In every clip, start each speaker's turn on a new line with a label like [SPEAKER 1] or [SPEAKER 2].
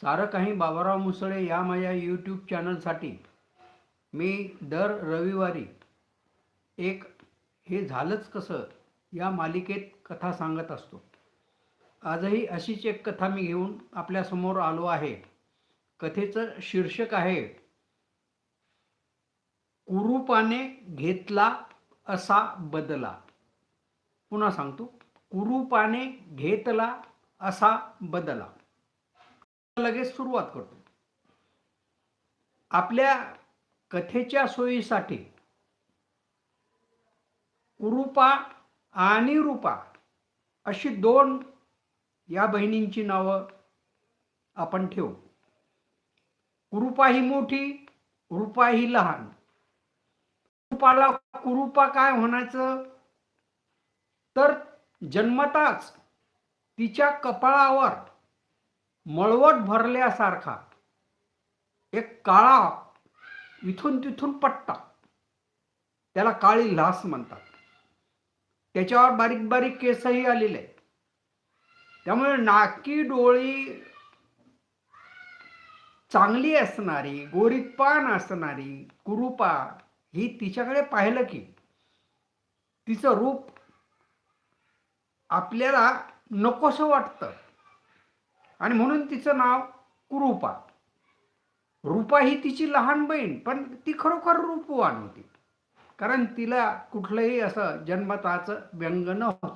[SPEAKER 1] सारं काही बाबाराव मुसळे या माझ्या यूट्यूब चॅनलसाठी मी दर रविवारी एक हे झालंच कसं या मालिकेत कथा सांगत असतो. आजही अशीच एक कथा मी घेऊन आपल्यासमोर आलो आहे. कथेचं शीर्षक आहे कुरूपाने घेतला असा बदला. पुन्हा सांगतो कुरूपाने घेतला असा बदला. लगेच सुरुवात करतो. आपल्या कथेच्या सोयीसाठी कुरूपा आणि रूपा अशी दोन या बहिणींची नावं आपण ठेवू. कुरूपा ही मोठी रूपा ही लहान. कुरूपाला कुरूपा काय होण्याचं तर जन्मताच तिच्या कपाळावर मळवट भरल्यासारखा. एक काळा इथून तिथून पट्टा. त्याला काळी लास म्हणतात. त्याच्यावर बारीक बारीक केसही आलेले. आहेत त्यामुळे नाकी डोळी चांगली असणारी गोरीपान असणारी कुरुपा ही तिच्याकडे पाहिलं की तिचं रूप आपल्याला नकोसं वाटतं. आणि म्हणून तिचं नाव कुरूपा. रूपा ही तिची लहान बहीण पण ती खरोखर रूपवान होती. कारण तिला कुठलंही असं जन्मताचं व्यंग नव्हतं.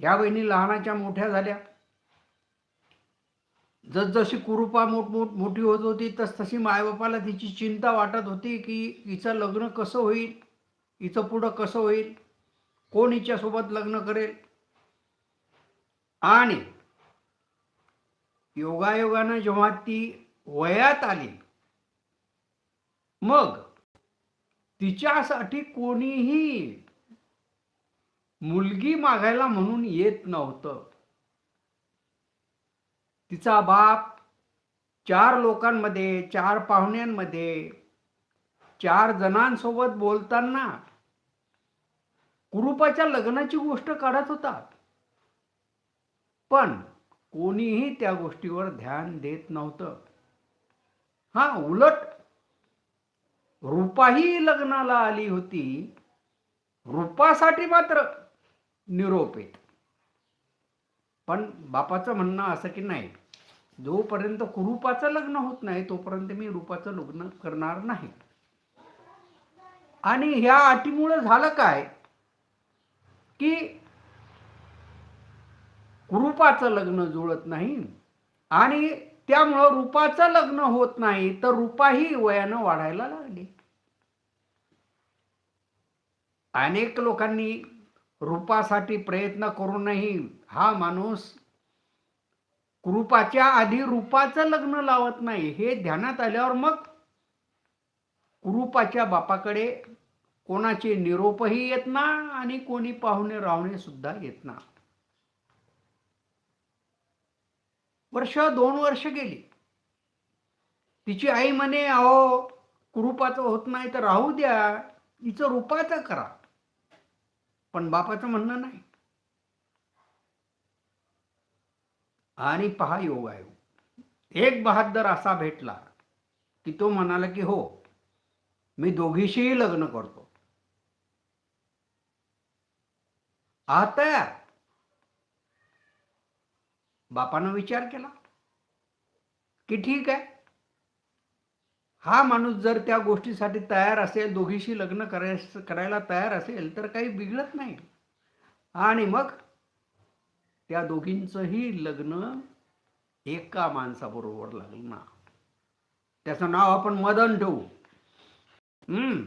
[SPEAKER 1] या बहिणी लहानाच्या मोठ्या झाल्या. जसजशी कुरूपा मोठ मोठ मोठी होत होती तस तशी मायबापाला तिची चिंता वाटत होती की हिचं लग्न कसं होईल हिचं पुढं कसं होईल कोण हिच्यासोबत लग्न करेल. आणि योगायोगानं जेव्हा ती वयात आली मग तिच्यासाठी कोणीही मुलगी मागायला म्हणून येत नव्हतं. तिचा बाप चार लोकांमध्ये चार पाहुण्यांमध्ये चार जणांसोबत बोलताना कुरूपाच्या लग्नाची गोष्ट काढत होता. पण कोणीही त्या गोष्टीवर ध्यान देत नव्हतं. हा उलट रूपाही लग्नाला आली होती. रूपासाठी मात्र निरोप येत. पण बापाचं म्हणणं असं की नाही जोपर्यंत कुरूपाचं लग्न होत नाही तोपर्यंत मी रूपाचं लग्न करणार नाही. आणि ह्या अटीमुळे झालं काय की कुरूपाचं लग्न जुळत नाही. आणि त्यामुळं रूपाचं लग्न होत नाही तर रूपाही वयानं वाढायला लागली. अनेक लोकांनी रूपासाठी प्रयत्न करूनही हा माणूस कुरूपाच्या आधी रूपाचं लग्न लावत नाही हे ध्यानात आल्यावर मग कुरूपाच्या बापाकडे कोणाचे निरोपही येत ना आणि कोणी पाहुणे रावणे सुद्धा येत ना. वर्ष दोन वर्ष गेली. तिची आई म्हणे अहो कुरूपाचं होत नाही तर राहू द्या तिचं रूपाचं करा. पण बापाचं म्हणणं नाही. आणि पहा योग आहे एक बहादर असा भेटला की तो म्हणाला की हो मी दोघीशीही लग्न करतो. आता बापानं विचार केला की ठीक आहे. हा माणूस जर त्या गोष्टीसाठी तयार असेल दोघीशी लग्न करायचं करायला तयार असेल तर काही बिघडत नाही. आणि मग त्या दोघींचंही लग्न एका माणसाबरोबर लागलं. ना त्याचं नाव आपण मदन ठेवू. हम्म.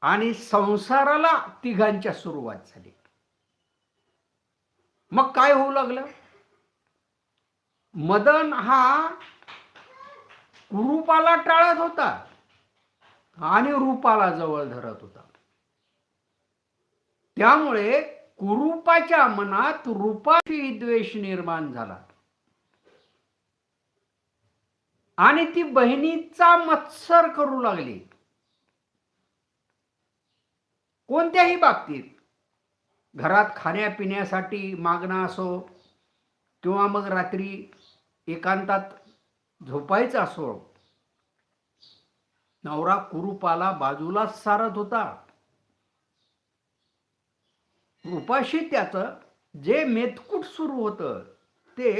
[SPEAKER 1] आणि संसाराला तिघांच्या सुरुवात झाली. मग काय होऊ लागलं? मदन हा कुरूपाला टाळत होता आणि रूपाला जवळ धरत होता. त्यामुळे कुरूपाच्या मनात रूपाशी द्वेष निर्माण झाला. आणि ती बहिणीचा मत्सर करू लागली. कोणत्याही बाबतीत. घरात खाण्यापिण्यासाठी मागणं असो किंवा मग रात्री एकांतात झोपायचं असो नवरा कुरूपाला बाजूलाच सारत होता. रूपाशी त्याचं जे मेतकूट सुरू होतं ते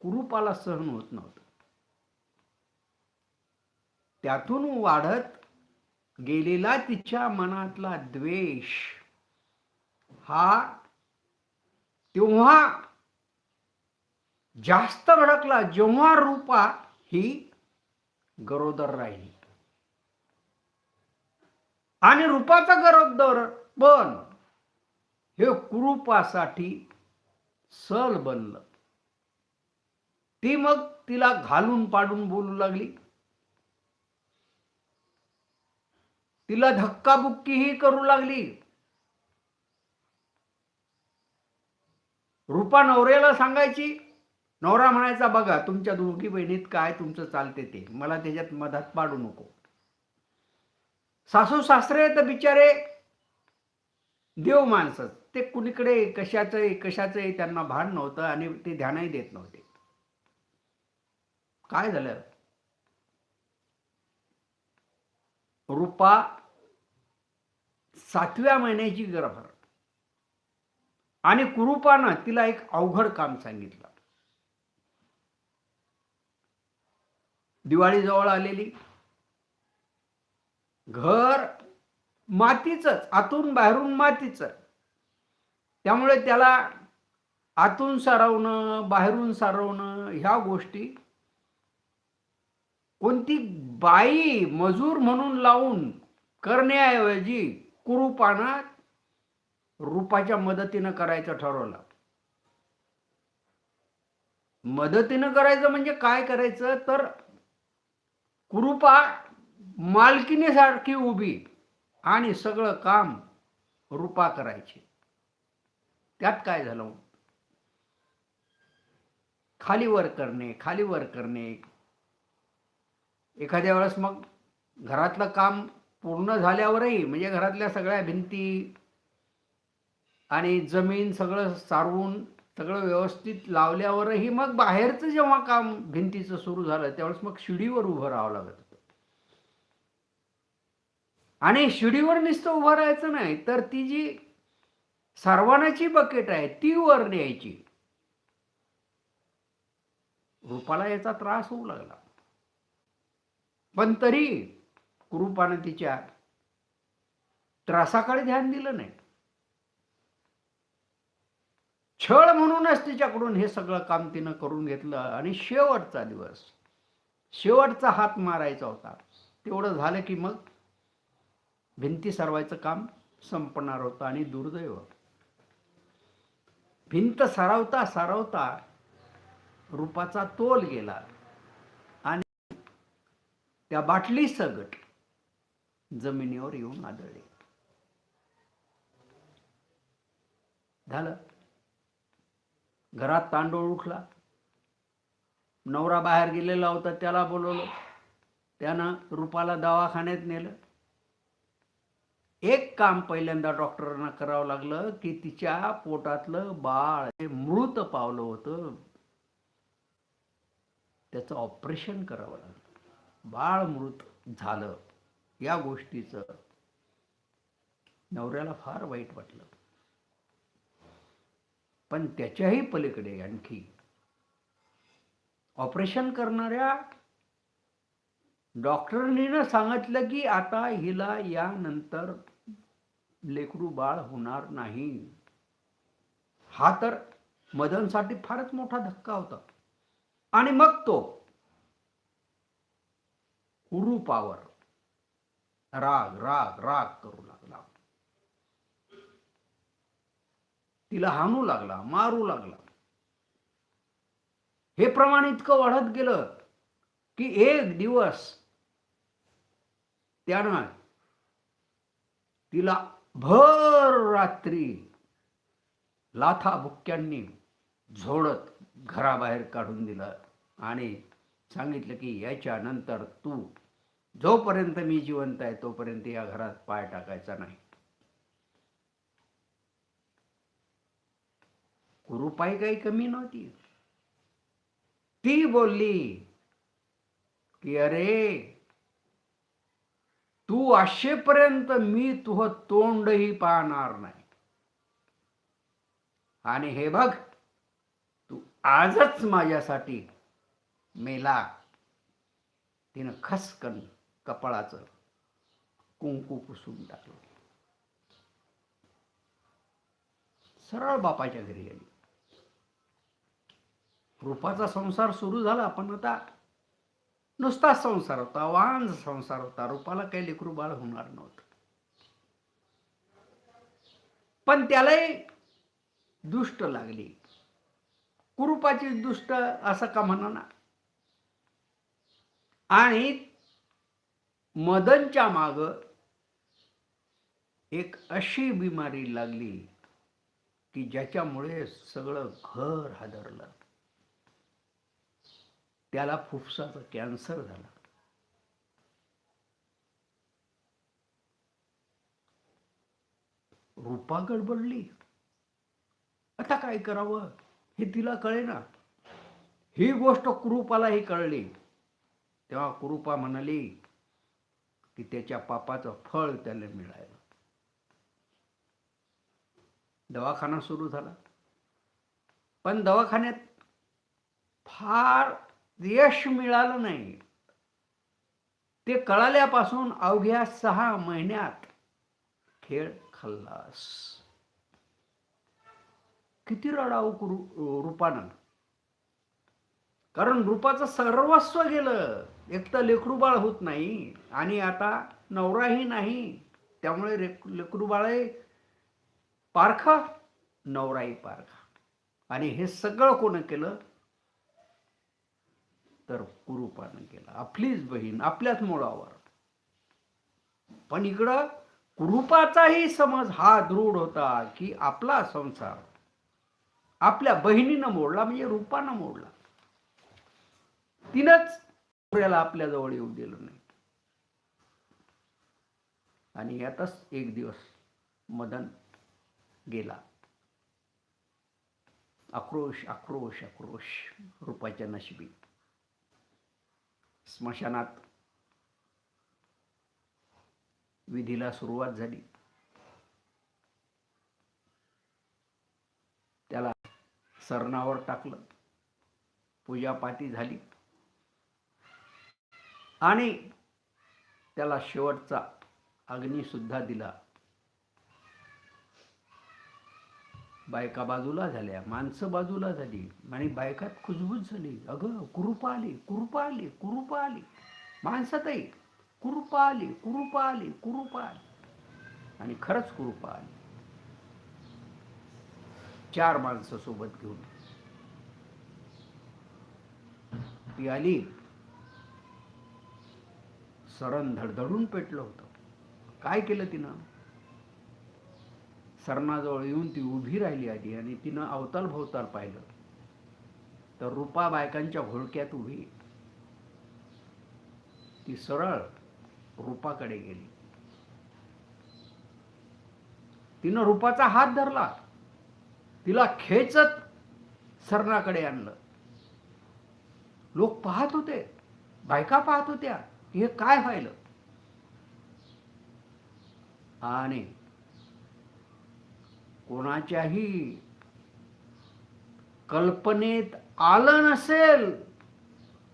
[SPEAKER 1] कुरूपाला सहन होत नव्हतं. त्यातून वाढत गेलेला तिच्या मनातला द्वेष हा तेव्हा जास्त भडकला जेव्हा रूपा ही गरोदर राहिली. आणि रूपाचा गरोदर पण हे कुरूपासाठी सल बनलं. ती मग तिला घालून पाडून बोलू लागली. तिला धक्काबुक्कीही करू लागली. रूपा नवऱ्याला सांगायची नवरा म्हणायचा बघा तुमच्या दोघी बहिणीत काय तुमचं चालते ते. मला त्याच्यात मधात पाडू नको. सासू सासरे तर बिचारे. देव माणसं. ते कुणीकडे कशाचं कशाचं त्यांना भान नव्हतं आणि ते ध्यानही देत नव्हते. काय झालं? रुपा सातव्या महिन्याची गर्भ आणि कुरुपानं तिला एक अवघड काम सांगितलं. दिवाळी जवळ आलेली. घर मातीच आतून बाहेरून मातीच. त्यामुळे त्याला आतून सारवणं बाहेरून सारवणं ह्या गोष्टी कोणती बाई मजूर म्हणून लावून करण्याऐवजी कुरुपानं रूपाच्या मदतीनं करायचं ठरवलं. मदतीनं करायचं म्हणजे काय करायचं? तर कुरुपा मालकीनेसारखी उभी आणि सगळं काम रूपा करायची. त्यात काय झालं? खालीवर करणे खालीवर करणे. एखाद्या वेळेस मग घरातलं काम पूर्ण झाल्यावरही म्हणजे घरातल्या सगळ्या भिंती आणि जमीन सगळं सारवून सगळं व्यवस्थित लावल्यावरही मग बाहेरचं जेव्हा काम भिंतीचं सुरू झालं त्यावेळेस मग शिडीवर उभं राहावं लागत होतं. आणि शिडीवर नुसतं उभं राहायचं नाही तर ती जी सारवानाची बकेट आहे ती वर न्यायची. रूपाला याचा त्रास होऊ लागला. पण तरी कुरूपानं तिच्या त्रासाकडे ध्यान दिलं नाही. छळ म्हणूनच तिच्याकडून हे सगळं काम तिनं करून घेतलं. आणि शेवटचा दिवस शेवटचा हात मारायचा होता. तेवढं झालं की मग भिंती सरवायचं काम संपणार होतं आणि दुर्दैव. भिंत सरावता सरावता रूपाचा तोल गेला. आणि त्या बाटली सगट जमिनीवर येऊन आदळली. झालं. घरात तांडूळ उठला. नवरा बाहेर गेलेला होता त्याला बोलवलं. त्यानं रुपाला दवाखान्यात नेलं. एक काम पहिल्यांदा डॉक्टरांना करावं लागलं की तिच्या पोटातलं बाळ हे मृत पावलं होतं. त्याचं ऑपरेशन करावं लागलं. बाळ मृत झालं. या गोष्टीचं नवऱ्याला फार वाईट वाटलं. पण त्याच्याही पलीकडे आणखी. ऑपरेशन करणाऱ्या डॉक्टरनीनं सांगितलं की आता हिला यानंतर लेकरू बाळ होणार नाही. हा तर मदनसाठी फारच मोठा धक्का होता. आणि मग तो कुरूपावर राग राग राग करू लागला. तिला हाणू लागला मारू लागला. हे प्रमाण इतकं वाढत गेलं की एक दिवस त्यानं तिला भर रात्री लाथा भुक्क्यांनी झोडत घराबाहेर काढून दिलं आणि सांगितलं की याच्यानंतर तू जोपर्यंत मी जिवंत आहे तोपर्यंत या घरात पाय टाकायचा नाही. रुपाई काही कमी नव्हती. ती बोलली की अरे तू आशेपर्यंत मी तुह तोंडही पाहणार नाही. आणि हे बघ तू आजच माझ्यासाठी मेला. तिनं खसकन कपाळाचं कुंकू पुसून टाकलं. सरळ बापाच्या घरी गेली. रूपाचा संसार सुरू झाला पण आता नुसता संसार होता वांज संसार होता. रूपाला काही लेकरू बाळ होणार नव्हतं. पण त्यालाही दुष्ट लागली. कुरूपाची दुष्ट असं का म्हणा ना आणि मदनच्या माग एक अशी बिमारी लागली की ज्याच्यामुळे सगळं घर हादरलं. त्याला फुफ्साचा कॅन्सर झाला. रूपा गडबडली. आता काय करावं? हे तिला कळेना. ही गोष्ट कुरूपालाही कळली. तेव्हा कुरूपा म्हणाली की त्याच्या पापाचं फळ त्याला मिळालं दवाखाना सुरू झाला. पण दवाखान्यात फार यश मिळालं नाही. ते कळाल्यापासून अवघ्या सहा महिन्यात खेळ खल्लास. किती रडावं रूपानं. कारण रूपाचं सर्वस्व गेलं. एक तर लेकरूबाळ होत नाही आणि आता नवराही नाही. त्यामुळे रेक- पारखा नवराही पारखा. आणि हे सगळं कोण केलं? तर कुरूपानं केला. आपलीच बहीण आपल्याच मुळावर. पण इकडं कुरूपाचाही समज हा दृढ होता की आपला संसार आपल्या बहिणीनं मोडला म्हणजे रूपानं मोडला. तिनंच सूर्याला आपल्या जवळ येऊ दिलं नाही. आणि यातच एक दिवस मदन गेला. आक्रोश आक्रोश आक्रोश रूपाच्या नशिबी स्मशानात विधीला सुरुवात झाली. त्याला सरणावर टाकलं. पूजापाती झाली. आणि त्याला शेवटचा अग्निसुद्धा दिला. बायका बाजूला झाल्या माणसं बाजूला झाली आणि बायकात खुजबूज झाली. अगं कुरुपा आली कुरुपा आली कुरुपा आली. माणसातही कुरुपा आली कुरुपा आली कुरुपा आली. आणि खरंच कुरुपा आली. चार माणसं सोबत घेऊन. ती आली. सरण धडधडून पेटलं होतं. काय केलं तिनं? सरणाजवळ येऊन ती उभी राहिली आधी आणि तिनं अवताल भोवताल पाहिलं. तर रुपा बायकांच्या घोळक्यात उभी. ती सरळ रूपाकडे गेली. तिनं रूपाचा हात धरला. तिला खेचत सरणाकडे आणलं. लोक पाहत होते. बायका पाहत होत्या. की हे काय व्हायलं? आणि कोणाच्याही कल्पनेत आलं नसेल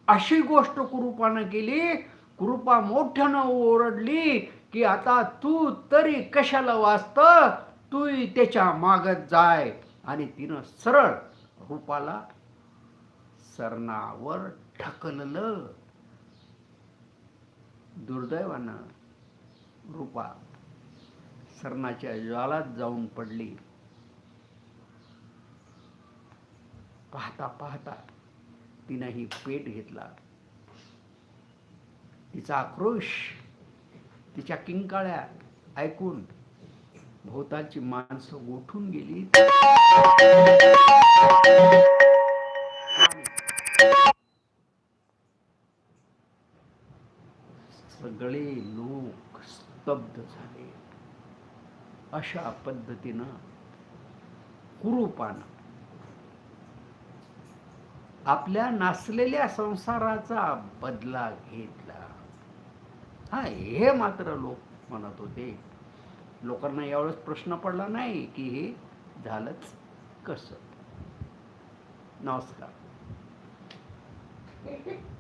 [SPEAKER 1] अशी गोष्ट कुरूपानं केली कृपा मोठ्यानं ओरडली की आता तू तरी कशाला वाचत? तू त्याच्या मागत जाय. आणि तिनं सरळ रूपाला सरणावर ढकललं. दुर्दैवानं रूपा सरणाच्या ज्वालात जाऊन पडली. पाहता पाहता तिनंही पेट घेतला. तिचा आक्रोश तिच्या किंकाळ्या ऐकून भोवतालची माणसं गोठून गेली. सगळे लोक स्तब्ध झाले. अशा पद्धतीनं कुरूपानं आपल्या नासलेल्या संसाराचा बदला घेतला. हा हे मात्र लोक म्हणत होते. लोकांना यावेळेस प्रश्न पडला नाही की हे झालंच कसं? नमस्कार.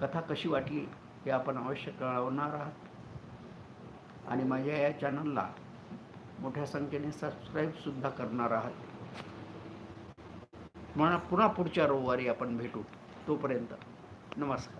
[SPEAKER 1] कथा कशी वाटली हे आपण अवश्य कळवणार आहात. आणि माझ्या या चॅनलला मोठ्या संख्येने सबस्क्राईबसुद्धा करणार आहात. म्हणा पुन्हा पुढच्या रविवारी आपण भेटू. तोपर्यंत. नमस्कार.